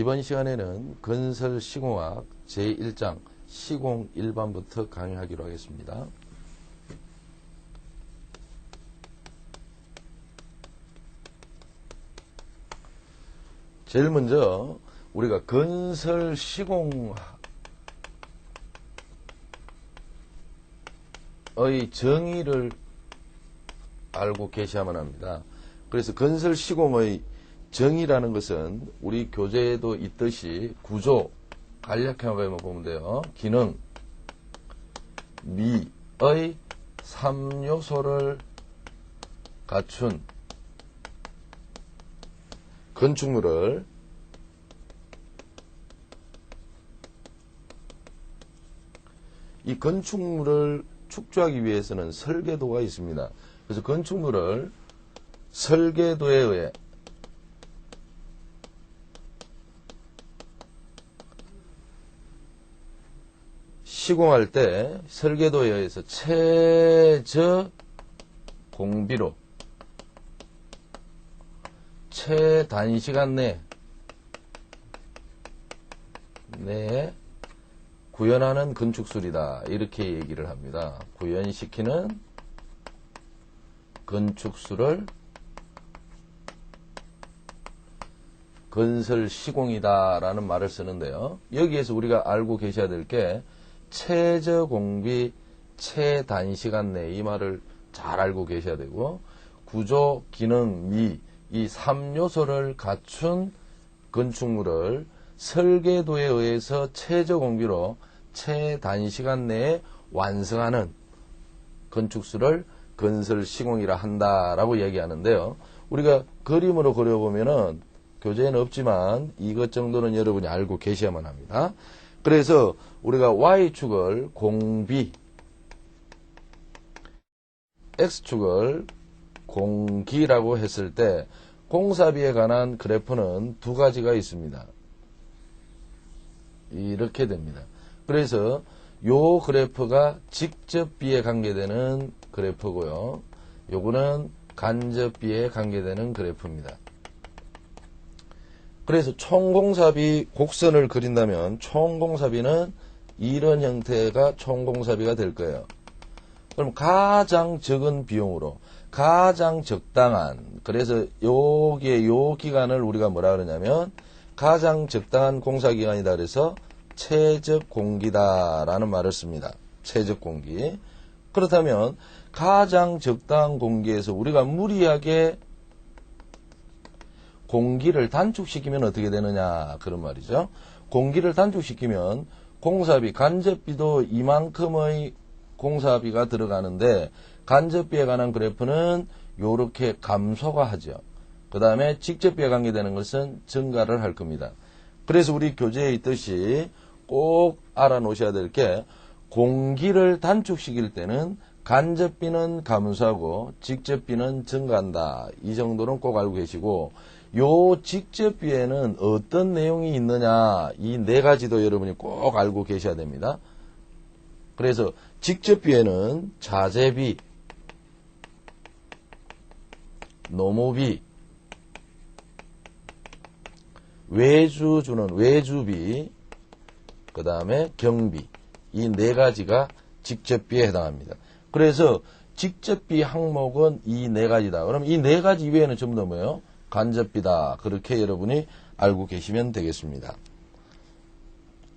이번 시간에는 건설 시공학 제1장 시공 일반부터 강의하기로 하겠습니다. 제일 먼저 우리가 건설 시공의 정의를 알고 계셔야만 합니다. 그래서 건설 시공의 정의라는 것은 우리 교재에도 있듯이 구조, 간략하게 보면 돼요. 기능, 미의 3요소를 갖춘 건축물을 이 건축물을 축조하기 위해서는 설계도가 있습니다. 그래서 건축물을 설계도에 의해 시공할 때 설계도에 의해서 최저 공비로 최단시간 내 내에 구현하는 건축술이다. 이렇게 얘기를 합니다. 구현시키는 건축술을 건설 시공이다라는 말을 쓰는데요. 여기에서 우리가 알고 계셔야 될 게 최저 공비 최단 시간 내이 말을 잘 알고 계셔야 되고 구조, 기능, 미 이 3요소를 갖춘 건축물을 설계도에 의해서 최저 공비로 최단 시간 내에 완성하는 건축수를 건설 시공이라 한다라고 얘기하는데요. 우리가 그림으로 그려보면은 교재에는 없지만 이것 정도는 여러분이 알고 계셔야만 합니다. 그래서 우리가 Y축을 공비, X축을 공기라고 했을 때 공사비에 관한 그래프는 두 가지가 있습니다. 이렇게 됩니다. 그래서 요 그래프가 직접 비에 관계되는 그래프고요. 요거는 간접 비에 관계되는 그래프입니다. 그래서 총공사비 곡선을 그린다면 총공사비는 이런 형태가 총공사비가 될 거예요. 그럼 가장 적은 비용으로 가장 적당한 그래서 여기에 요 기간을 우리가 뭐라 그러냐면 가장 적당한 공사 기간이다 그래서 최적 공기다라는 말을 씁니다. 최적 공기. 그렇다면 가장 적당한 공기에서 우리가 무리하게 공기를 단축시키면 어떻게 되느냐 그런 말이죠. 공기를 단축시키면 공사비, 간접비도 이만큼의 공사비가 들어가는데 간접비에 관한 그래프는 이렇게 감소가 하죠. 그 다음에 직접비에 관계되는 것은 증가를 할 겁니다. 그래서 우리 교재에 있듯이 꼭 알아놓으셔야 될 게 공기를 단축시킬 때는 간접비는 감소하고 직접비는 증가한다. 이 정도는 꼭 알고 계시고 요 직접 비에는 어떤 내용이 있느냐 이 네 가지도 여러분이 꼭 알고 계셔야 됩니다. 그래서 직접 비에는 자재비, 노무비, 외주 주는 외주비, 그 다음에 경비 이 네 가지가 직접 비에 해당합니다. 그래서 직접비 항목은 이 네 가지다. 그럼 이 네 가지 이외에는 전부 다 뭐예요? 간접비다. 그렇게 여러분이 알고 계시면 되겠습니다.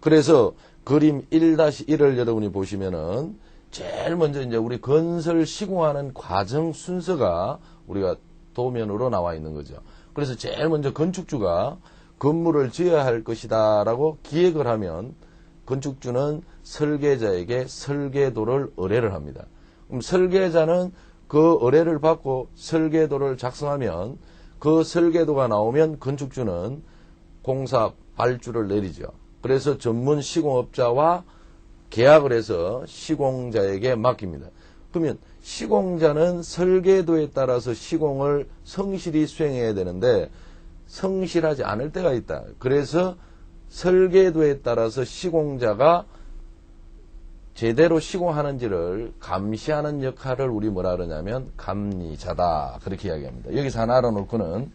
그래서 그림 1-1을 여러분이 보시면은 제일 먼저 이제 우리 건설 시공하는 과정 순서가 우리가 도면으로 나와 있는 거죠. 그래서 제일 먼저 건축주가 건물을 지어야 할 것이다 라고 기획을 하면 건축주는 설계자에게 설계도를 의뢰를 합니다. 그럼 설계자는 그 의뢰를 받고 설계도를 작성하면 그 설계도가 나오면 건축주는 공사 발주를 내리죠. 그래서 전문 시공업자와 계약을 해서 시공자에게 맡깁니다. 그러면 시공자는 설계도에 따라서 시공을 성실히 수행해야 되는데 성실하지 않을 때가 있다. 그래서 설계도에 따라서 시공자가 제대로 시공하는지를 감시하는 역할을 우리 뭐라 그러냐면 감리자다. 그렇게 이야기합니다. 여기서 하나 알아놓고는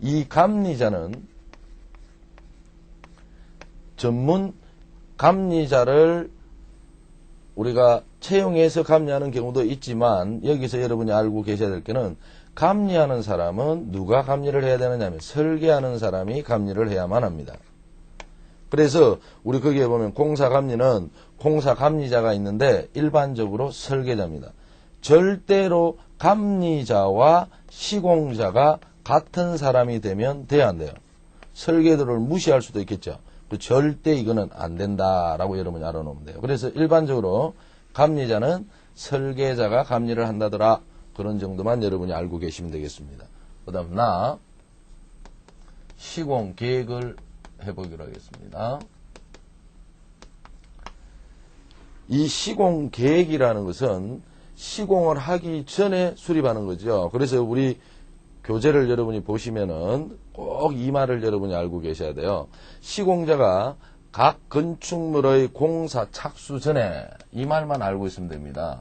이 감리자는 전문 감리자를 우리가 채용해서 감리하는 경우도 있지만 여기서 여러분이 알고 계셔야 될 게는 감리하는 사람은 누가 감리를 해야 되느냐면 설계하는 사람이 감리를 해야만 합니다. 그래서 우리 거기에 보면 공사 감리는 공사 감리자가 있는데 일반적으로 설계자입니다. 절대로 감리자와 시공자가 같은 사람이 되면 돼야 안 돼요. 설계도를 무시할 수도 있겠죠. 그 절대 이거는 안 된다라고 여러분이 알아놓으면 돼요. 그래서 일반적으로 감리자는 설계자가 감리를 한다더라. 그런 정도만 여러분이 알고 계시면 되겠습니다. 그 다음 나 시공 계획을 해보기로 하겠습니다. 이 시공 계획이라는 것은 시공을 하기 전에 수립하는 거죠. 그래서 우리 교재를 여러분이 보시면은 꼭 이 말을 여러분이 알고 계셔야 돼요. 시공자가 각 건축물의 공사 착수 전에 이 말만 알고 있으면 됩니다.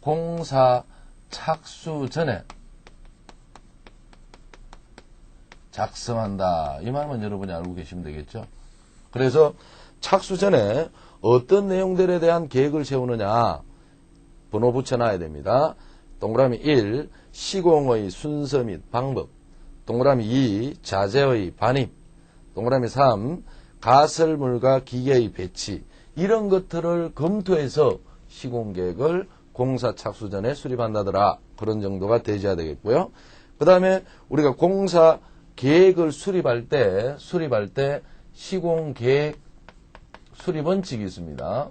공사 착수 전에 작성한다. 이 말만 여러분이 알고 계시면 되겠죠. 그래서 착수 전에 어떤 내용들에 대한 계획을 세우느냐 번호 붙여놔야 됩니다. 동그라미 1. 시공의 순서 및 방법. 동그라미 2. 자재의 반입. 동그라미 3. 가설물과 기계의 배치. 이런 것들을 검토해서 시공 계획을 공사 착수 전에 수립한다더라. 그런 정도가 되셔야 되겠고요. 그 다음에 우리가 공사 계획을 수립할 때, 수립할 때 시공 계획 수립 원칙이 있습니다.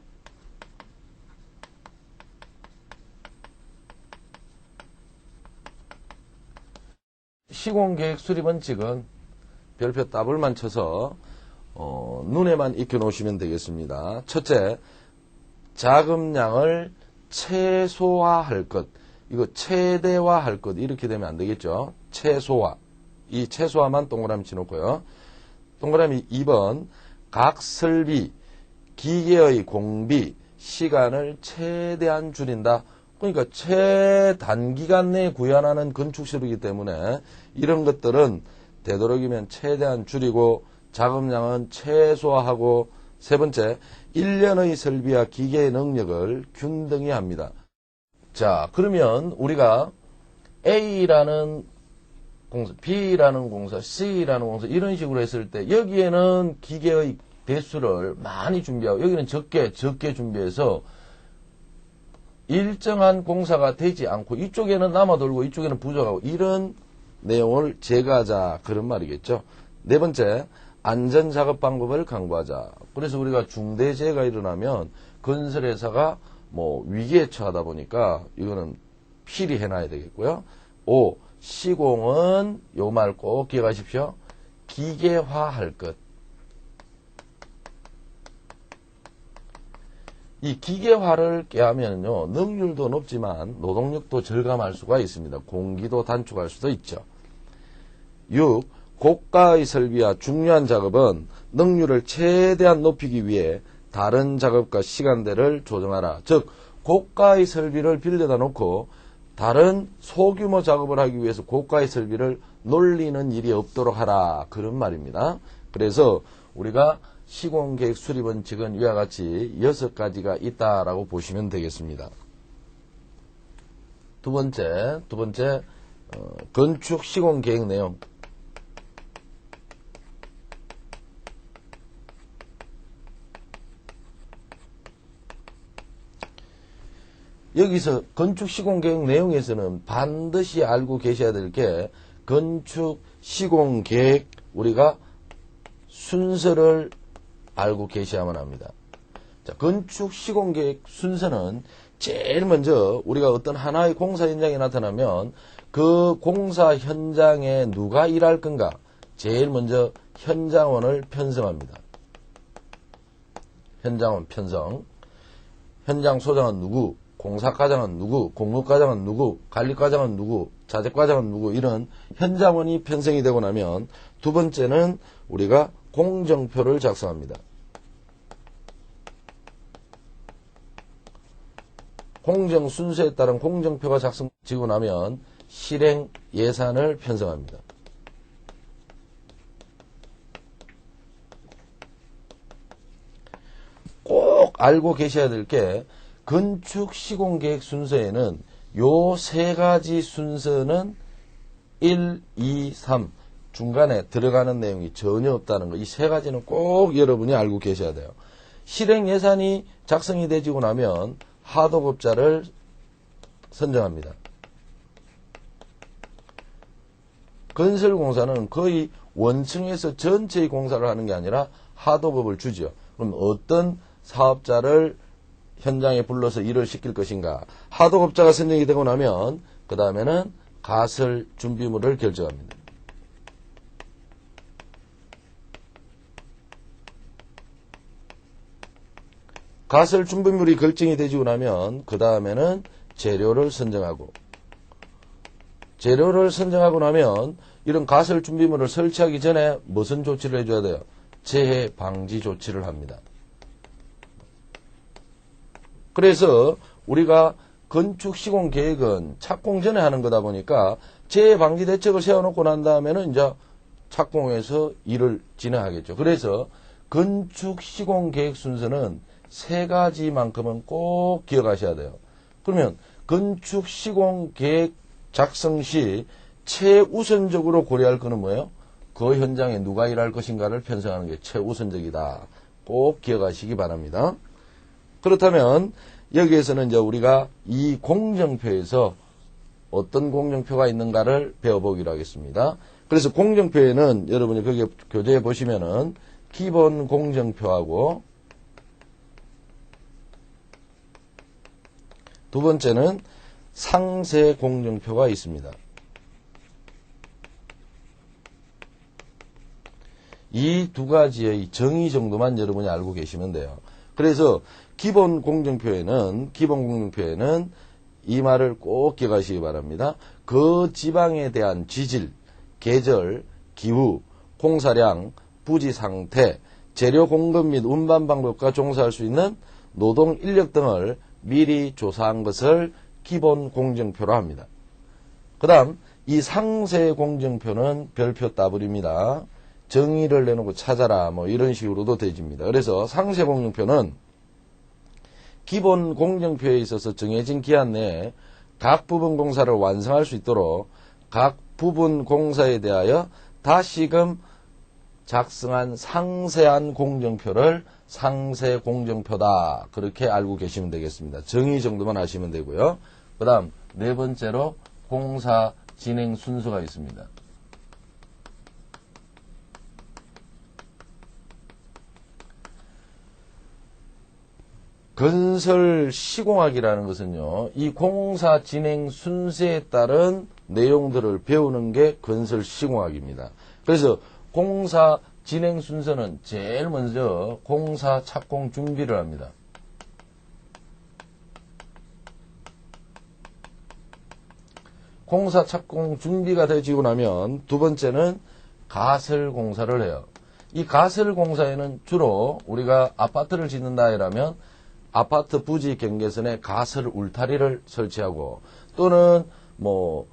시공 계획 수립 원칙은 별표 더블만 쳐서 어, 눈에만 익혀 놓으시면 되겠습니다. 첫째, 자금량을 최소화할 것. 이거 최대화할 것. 이렇게 되면 안 되겠죠. 최소화. 이 최소화만 동그라미 치놓고요. 동그라미 2번, 각 설비, 기계의 공비, 시간을 최대한 줄인다. 그러니까 최단기간 내에 구현하는 건축시이기 때문에 이런 것들은 되도록이면 최대한 줄이고 자금량은 최소화하고 세 번째 1년의 설비와 기계의 능력을 균등히 합니다. 자 그러면 우리가 A라는 공사, B라는 공사, C라는 공사 이런 식으로 했을 때 여기에는 기계의 대수를 많이 준비하고 여기는 적게 적게 준비해서 일정한 공사가 되지 않고 이쪽에는 남아돌고 이쪽에는 부족하고 이런 내용을 제거하자 그런 말이겠죠. 네 번째 안전 작업 방법을 강구하자. 그래서 우리가 중대 재해가 일어나면 건설회사가 뭐 위기에 처하다 보니까 이거는 필히 해놔야 되겠고요. 5. 시공은 요 말 꼭 기억하십시오. 기계화할 것. 이 기계화를 깨하면요, 능률도 높지만 노동력도 절감할 수가 있습니다. 공기도 단축할 수도 있죠. 6. 고가의 설비와 중요한 작업은 능률을 최대한 높이기 위해 다른 작업과 시간대를 조정하라. 즉, 고가의 설비를 빌려다 놓고 다른 소규모 작업을 하기 위해서 고가의 설비를 놀리는 일이 없도록 하라. 그런 말입니다. 그래서 우리가 시공계획 수립 원칙은 위와 같이 여섯 가지가 있다라고 보시면 되겠습니다. 두 번째, 두 번째 어, 건축 시공계획 내용. 여기서 건축 시공 계획 내용에서는 반드시 알고 계셔야 될 게 건축 시공 계획 우리가 순서를 알고 계셔야만 합니다. 자, 건축 시공 계획 순서는 제일 먼저 우리가 어떤 하나의 공사 현장에 나타나면 그 공사 현장에 누가 일할 건가 제일 먼저 현장원을 편성합니다. 현장원 편성. 현장 소장은 누구? 공사과장은 누구? 공급과장은 누구? 관리과장은 누구? 자재과장은 누구? 이런 현장원이 편성이 되고 나면 두 번째는 우리가 공정표를 작성합니다. 공정 순서에 따른 공정표가 작성되고 나면 실행 예산을 편성합니다. 알고 계셔야 될 게 건축 시공 계획 순서에는 요 세 가지 순서는 1, 2, 3 중간에 들어가는 내용이 전혀 없다는 거. 이 세 가지는 꼭 여러분이 알고 계셔야 돼요. 실행 예산이 작성이 되지고 나면 하도급자를 선정합니다. 건설공사는 거의 원층에서 전체의 공사를 하는 게 아니라 하도급을 주죠. 그럼 어떤 사업자를 현장에 불러서 일을 시킬 것인가. 하도급자가 선정이 되고 나면 그 다음에는 가설 준비물을 결정합니다. 가설 준비물이 결정이 되지고 나면 그 다음에는 재료를 선정하고 재료를 선정하고 나면 이런 가설 준비물을 설치하기 전에 무슨 조치를 해줘야 돼요? 재해 방지 조치를 합니다. 그래서 우리가 건축 시공 계획은 착공 전에 하는 거다 보니까 재해 방지 대책을 세워놓고 난 다음에는 이제 착공해서 일을 진행하겠죠. 그래서 건축 시공 계획 순서는 세 가지만큼은 꼭 기억하셔야 돼요. 그러면 건축 시공 계획 작성 시 최우선적으로 고려할 거는 뭐예요? 그 현장에 누가 일할 것인가를 편성하는 게 최우선적이다. 꼭 기억하시기 바랍니다. 그렇다면 여기에서는 이제 우리가 이 공정표에서 어떤 공정표가 있는가를 배워보기로 하겠습니다. 그래서 공정표에는 여러분이 거기에 교재에 보시면은 기본 공정표하고 두 번째는 상세 공정표가 있습니다. 이 두 가지의 정의 정도만 여러분이 알고 계시면 돼요. 그래서 기본 공정표에는 기본 공정표에는 이 말을 꼭 기억하시기 바랍니다. 그 지방에 대한 지질, 계절, 기후, 공사량, 부지 상태, 재료 공급 및 운반 방법과 종사할 수 있는 노동 인력 등을 미리 조사한 것을 기본 공정표로 합니다. 그 다음 이 상세 공정표는 별표 따블입니다. 정의를 내놓고 찾아라 뭐 이런 식으로도 되집니다. 그래서 상세 공정표는 기본 공정표에 있어서 정해진 기한 내에 각 부분 공사를 완성할 수 있도록 각 부분 공사에 대하여 다시금 작성한 상세한 공정표를 상세 공정표다. 그렇게 알고 계시면 되겠습니다. 정의 정도만 아시면 되고요. 그 다음 네 번째로 공사 진행 순서가 있습니다. 건설 시공학이라는 것은요, 이 공사 진행 순서에 따른 내용들을 배우는 게 건설 시공학입니다. 그래서 공사 진행 순서는 제일 먼저 공사 착공 준비를 합니다. 공사 착공 준비가 되지고 나면 두 번째는 가설 공사를 해요. 이 가설 공사에는 주로 우리가 아파트를 짓는다 이라면 아파트 부지 경계선에 가설 울타리를 설치하고 또는 뭐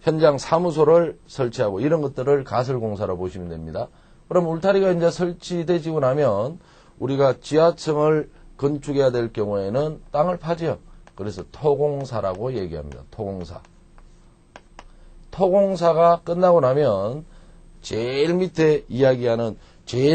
현장 사무소를 설치하고 이런 것들을 가설 공사로 보시면 됩니다. 그럼 울타리가 이제 설치되지고 나면 우리가 지하층을 건축해야 될 경우에는 땅을 파지요. 그래서 토공사라고 얘기합니다. 토공사. 토공사가 끝나고 나면 제일 밑에 이야기하는 제일